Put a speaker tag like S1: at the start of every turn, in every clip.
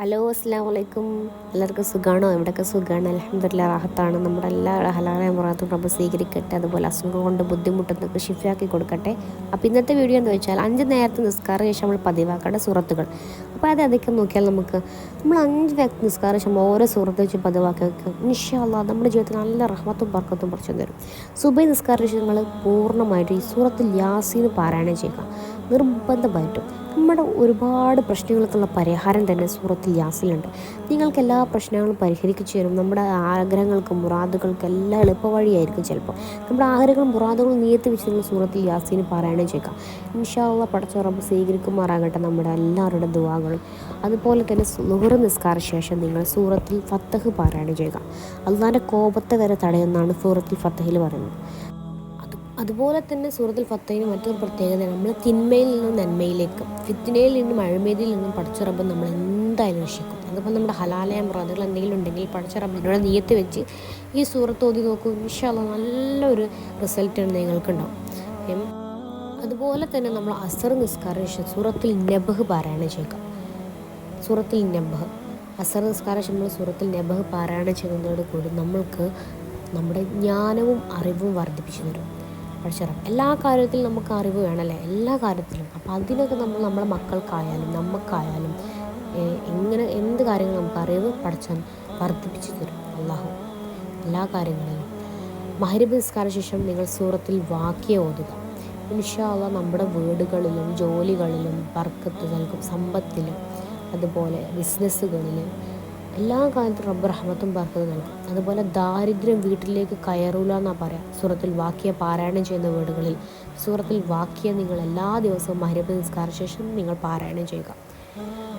S1: Hello അസ്സാം വലൈക്കും എല്ലാവർക്കും സുഖമാണോ എവിടെയൊക്കെ സുഖമാണ് അലഹമ്മദില്ല റാഹത്താണ്. നമ്മുടെ എല്ലാ ഹലാലായ മുറാത്തും റബ്ബ് സ്വീകരിക്കട്ടെ. അതുപോലെ അസുഖം കൊണ്ട് ബുദ്ധിമുട്ടുന്നൊക്കെ ഷിഫാക്കി കൊടുക്കട്ടെ. അപ്പോൾ ഇന്നത്തെ വീഡിയോ എന്ന് വെച്ചാൽ അഞ്ച് നേരത്തെ നിസ്കാര ശേഷം നമ്മൾ പതിവാക്കേണ്ട സുഹൃത്തുക്കൾ. അപ്പോൾ അത് അതൊക്കെ നോക്കിയാൽ നമുക്ക് നമ്മൾ അഞ്ച് വ്യക്തി നിസ്കാര ശേഷം ഓരോ സൂറത്ത് വെച്ച് പതിവാക്കി വെക്കുക ഇൻഷാല്ല നമ്മുടെ ജീവിതത്തിൽ നല്ല റഹ്മത്തും ബർക്കത്തും പറിച്ചു തരും. സുബൈ നിസ്കാര ശേഷം നിങ്ങൾ പൂർണമായിട്ട് ഈ സൂറത്തിൽ യാസീന് പാരായണം ചെയ്യുക. നിർബന്ധമായിട്ടും. നമ്മുടെ ഒരുപാട് പ്രശ്നങ്ങൾക്കുള്ള പരിഹാരം തന്നെ സൂറത്തിൽ യാസിലുണ്ട് നിങ്ങൾക്ക് എല്ലാ പ്രശ്നങ്ങളും പരിഹരിച്ചു തരും. നമ്മുടെ ആഗ്രഹങ്ങൾക്കും മുറാദുകൾക്കും എല്ലാം എളുപ്പവഴിയായിരിക്കും ചിലപ്പോൾ. നമ്മുടെ ആഗ്രഹങ്ങളും മുറാദുകളും നീയത്ത് വെച്ച് നിങ്ങൾ സൂറത്തിൽ യാസീന് പാരായണം ചെയ്യുക ഇൻഷാള്ള പടച്ചുറപ്പ് സ്വീകരിക്കുമാറാകട്ടെ നമ്മുടെ എല്ലാവരുടെ ദുവാകളും അതുപോലെ തന്നെ സുഹൃ നിസ്കാര ശേഷം നിങ്ങൾ സൂറത്തിൽ ഫത്തഹ് പാരായണം ചെയ്യുക അള്ളാന്റെ കോപത്തെ വരെ തടയുന്നതാണ് സൂറത്തിൽ ഫത്തഹിൽ പറയുന്നത്. അതുപോലെ തന്നെ സൂറത്തിൽ ഫത്തേന് മറ്റൊരു പ്രത്യേകത നമ്മൾ തിന്മയിൽ നിന്നും നന്മയിലേക്ക് ഫിത്തിനയിൽ നിന്നും അഴിമതിയിൽ നിന്നും പഠിച്ച റബ്ബ് നമ്മൾ എന്തായാലും രക്ഷിക്കും. അതിപ്പോൾ നമ്മുടെ ഹലാലയ മുറാദുകൾ എന്തെങ്കിലും ഉണ്ടെങ്കിൽ പഠിച്ച റബ്ബിനോട് നീയത്ത് വെച്ച് ഈ സൂറത്ത് ഓതി നോക്കൂ. ഇൻഷാല്ല നല്ലൊരു റിസൾട്ടാണ് നിങ്ങൾക്കുണ്ടാവും. അതുപോലെ തന്നെ നമ്മൾ അസർ നിസ്കാരം സൂറത്തിൽ നബഹ് പാരായണം ചെയ്യുക. സൂറത്തിൽ നബഹ്. അസർ നിസ്കാരം നമ്മൾ സൂറത്തിൽ നബഹ് പാരായണം ചെയ്യുന്നതോട് കൂടി നമ്മൾക്ക് നമ്മുടെ ജ്ഞാനവും അറിവും വർദ്ധിപ്പിച്ചു തരും. പഠിച്ചറ എല്ലാ കാര്യത്തിലും നമുക്ക് അറിവ് വേണമല്ലേ എല്ലാ കാര്യത്തിലും. അപ്പോൾ അതിനൊക്കെ നമ്മൾ നമ്മുടെ മക്കൾക്കായാലും നമുക്കായാലും എങ്ങനെ എന്ത് കാര്യങ്ങൾ നമുക്ക് അറിവ് പഠിച്ചാൽ വർദ്ധിപ്പിച്ചു തരും. അള്ളാഹു എല്ലാ കാര്യങ്ങളിലും. മഹരിബ് നിസ്കാര ശേഷം നിങ്ങൾ സൂറത്തിൽ വാക്യ ഓതുക. ഇൻഷാല്ല നമ്മുടെ വീടുകളിലും ജോലികളിലും ബർക്കത്ത് നൽകും സമ്പത്തിലും അതുപോലെ ബിസിനസ്സുകളിലും എല്ലാ കാര്യത്തിലും റബ്ബ് റഹ്മത്തും ബർക്കത്ത് നൽകും. അതുപോലെ ദാരിദ്ര്യം വീട്ടിലേക്ക് കയറൂല എന്നാണ് പറയാം. സൂറത്തിൽ വാക്യ പാരായണം ചെയ്യുന്ന വീടുകളിൽ സൂറത്തിൽ വാക്യ നിങ്ങൾ എല്ലാ ദിവസവും മഹരപ്പ് നിസ്കാര ശേഷം നിങ്ങൾ പാരായണം ചെയ്യുക.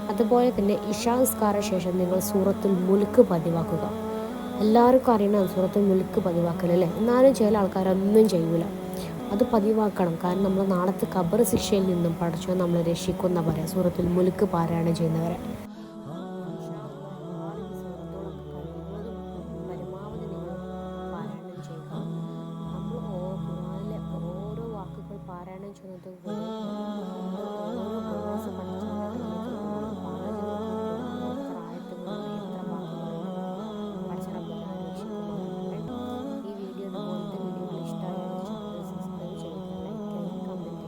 S1: അതുപോലെ തന്നെ ഇഷാ നിസ്കാര ശേഷം നിങ്ങൾ സൂറത്തിൽ മുലുക്ക് പതിവാക്കുക. എല്ലാവർക്കും അറിയണം സൂറത്തിൽ മുലുക്ക് പതിവാക്കൽ അല്ലേ? എന്നാലും ചില ആൾക്കാരൊന്നും ചെയ്യൂല. അത് പതിവാക്കണം. കാരണം നമ്മൾ നാളത്തെ ഖബർ ശിക്ഷയിൽ നിന്നും പഠിച്ചോ നമ്മൾ രക്ഷിക്കുന്ന പറയാം. സൂറത്തിൽ മുലുക്ക് പാരായണം ചെയ്യുന്നവരെ. പാരായണം ചെയ്യുക നമ്മൾ ഓ